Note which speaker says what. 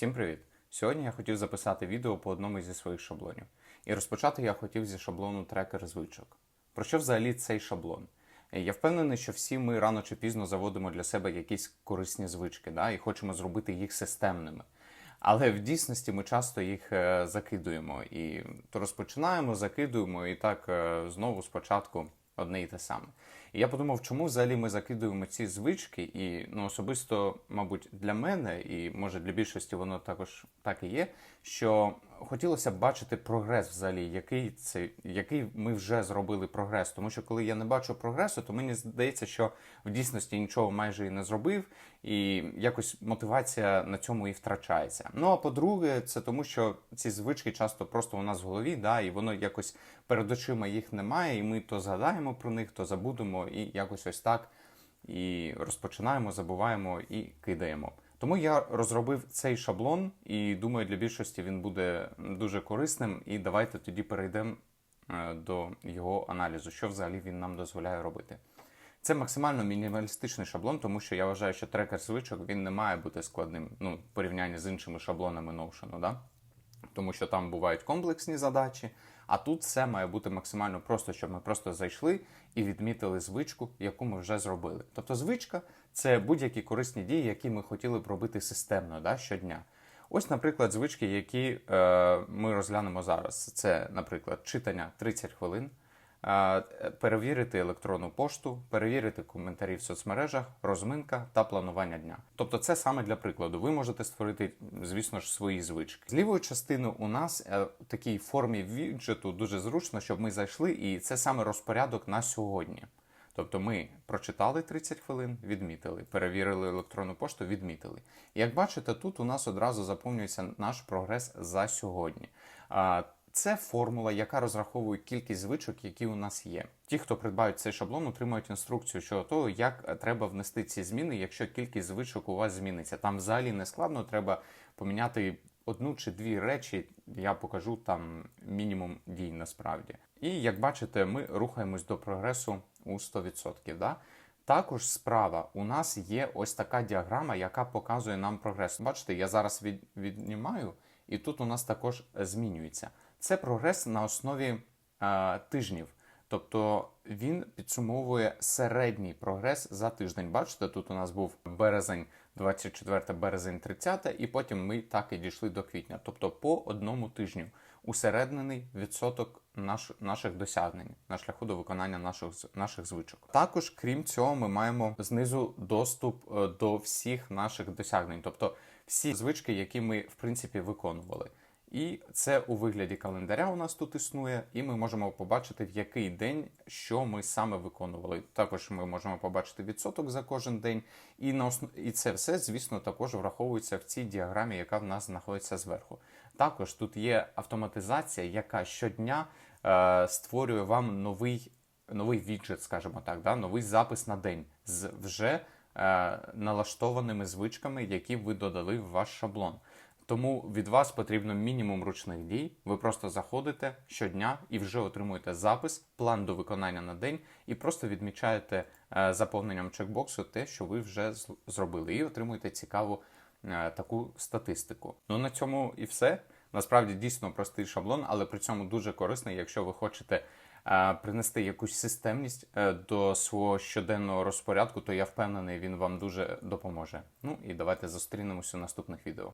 Speaker 1: Всім привіт! Сьогодні я хотів записати відео по одному зі своїх шаблонів. І розпочати я хотів зі шаблону трекер звичок. Про що взагалі цей шаблон? Я впевнений, що всі ми рано чи пізно заводимо для себе якісь корисні звички, да, і хочемо зробити їх системними. Але в дійсності ми часто їх е, закидуємо. І то розпочинаємо, закидуємо, і так е, знову спочатку одне і те саме. І я подумав, чому взагалі ми закидуємо ці звички, і ну особисто, мабуть, для мене, і може для більшості воно також так і є. Що хотілося б бачити прогрес, взагалі, який це який ми вже зробили прогрес. Тому що коли я не бачу прогресу, то мені здається, що в дійсності нічого майже і не зробив, і якось мотивація на цьому і втрачається. Ну а по-друге, це тому, що ці звички часто просто у нас в голові, да, і воно якось перед очима їх немає, і ми то згадаємо про них, то забудемо, і якось ось так і розпочинаємо, забуваємо і кидаємо. Тому я розробив цей шаблон, і думаю, для більшості він буде дуже корисним. І давайте тоді перейдемо е, до його аналізу, що взагалі він нам дозволяє робити. Це максимально мінімалістичний шаблон, тому що я вважаю, що трекер звичок він не має бути складним ну, в порівнянні з іншими шаблонами Notion, да? Тому що там бувають комплексні задачі, а тут все має бути максимально просто, щоб ми просто зайшли і відмітили звичку, яку ми вже зробили. Тобто звичка це будь-які корисні дії, які ми хотіли б робити системно да, щодня. Ось, наприклад, звички, які е, ми розглянемо зараз. Це, наприклад, читання 30 хвилин, перевірити електронну пошту, перевірити коментарі в соцмережах, розминка та планування дня. Тобто, це саме для прикладу. Ви можете створити, звісно ж, свої звички. З лівої частини у нас е, в такій формі віджиту дуже зручно, щоб ми зайшли, і це саме розпорядок на сьогодні. Тобто ми прочитали 30 хвилин, відмітили, перевірили електронну пошту, відмітили. Як бачите, тут у нас одразу заповнюється наш прогрес за сьогодні. Це формула, яка розраховує кількість звичок, які у нас є. Ті, хто придбають цей шаблон, отримають інструкцію щодо того, як треба внести ці зміни, якщо кількість звичок у вас зміниться. Там взагалі не складно, треба поміняти одну чи дві речі. Я покажу там мінімум дій насправді. І як бачите, ми рухаємось до прогресу у 100%. Да? Також справа у нас є ось така діаграма, яка показує нам прогрес. Бачите, я зараз від, віднімаю, і тут у нас також змінюється. Це прогрес на основі е, тижнів. Тобто він підсумовує середній прогрес за тиждень. Бачите, тут у нас був березень 24 березень 30, і потім ми так і дійшли до квітня. Тобто по одному тижню усереднений відсоток наш, наших досягнень на шляху до виконання наших, наших звичок. Також, крім цього, ми маємо знизу доступ е, до всіх наших досягнень, тобто всі звички, які ми в принципі виконували. І це у вигляді календаря у нас тут існує, і ми можемо побачити, в який день що ми саме виконували. Також ми можемо побачити відсоток за кожен день, і на основ... і це все, звісно, також враховується в цій діаграмі, яка в нас знаходиться зверху. Також тут є автоматизація, яка щодня е, створює вам новий, новий віджит, скажімо так, да? новий запис на день з вже е, налаштованими звичками, які ви додали в ваш шаблон. Тому від вас потрібно мінімум ручних дій. Ви просто заходите щодня і вже отримуєте запис, план до виконання на день, і просто відмічаєте е, заповненням чекбоксу те, що ви вже зробили, і отримуєте цікаву е, таку статистику. Ну на цьому і все. Насправді дійсно простий шаблон, але при цьому дуже корисний, якщо ви хочете е, принести якусь системність до свого щоденного розпорядку, то я впевнений, він вам дуже допоможе. Ну і давайте зустрінемося у наступних відео.